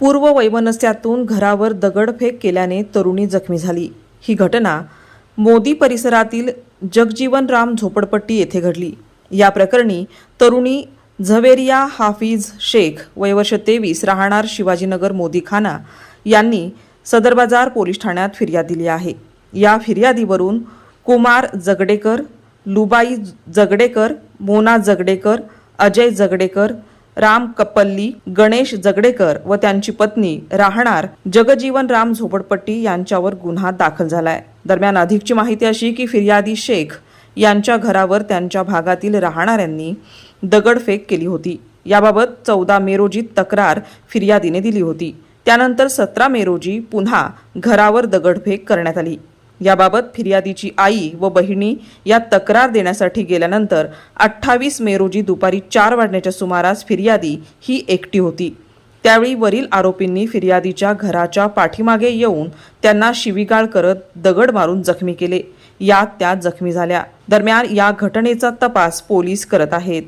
पूर्व वैमनस्यातून घरावर दगडफेक केल्याने तरुणी जखमी झाली. ही घटना मोदी परिसरातील जगजीवनराम झोपडपट्टी येथे घडली. या प्रकरणी तरुणी झवेरिया हाफिज शेख वयवर्ष तेवीस राहणार शिवाजीनगर मोदीखाना यांनी सदर बाजार पोलीस ठाण्यात फिर्याद दिली आहे. या फिर्यादीवरून कुमार जगडेकर लुबाई जगडेकर मोना जगडेकर अजय जगडेकर राम कप्पल्ली गणेश जगडेकर व त्यांची पत्नी राहणार जगजीवन राम झोपडपट्टी यांच्यावर गुन्हा दाखल झालाय. दरम्यान अधिकची माहिती अशी की फिर्यादी शेख यांच्या घरावर त्यांच्या भागातील राहणाऱ्यांनी दगडफेक केली होती. याबाबत चौदा मे रोजी तक्रार फिर्यादीने दिली होती. त्यानंतर सतरा मे रोजी पुन्हा घरावर दगडफेक करण्यात आली. याबाबत फिर्यादीची आई व बहिणी या तक्रार देण्यासाठी गेल्यानंतर अठ्ठावीस मे रोजी दुपारी चार वाजण्याच्या सुमारास फिर्यादी ही एकटी होती. त्यावेळी वरील आरोपींनी फिर्यादीच्या घराच्या पाठीमागे येऊन त्यांना शिवीगाळ करत दगड मारून जखमी केले. यात त्या जखमी झाल्या. दरम्यान या घटनेचा तपास पोलीस करत आहेत.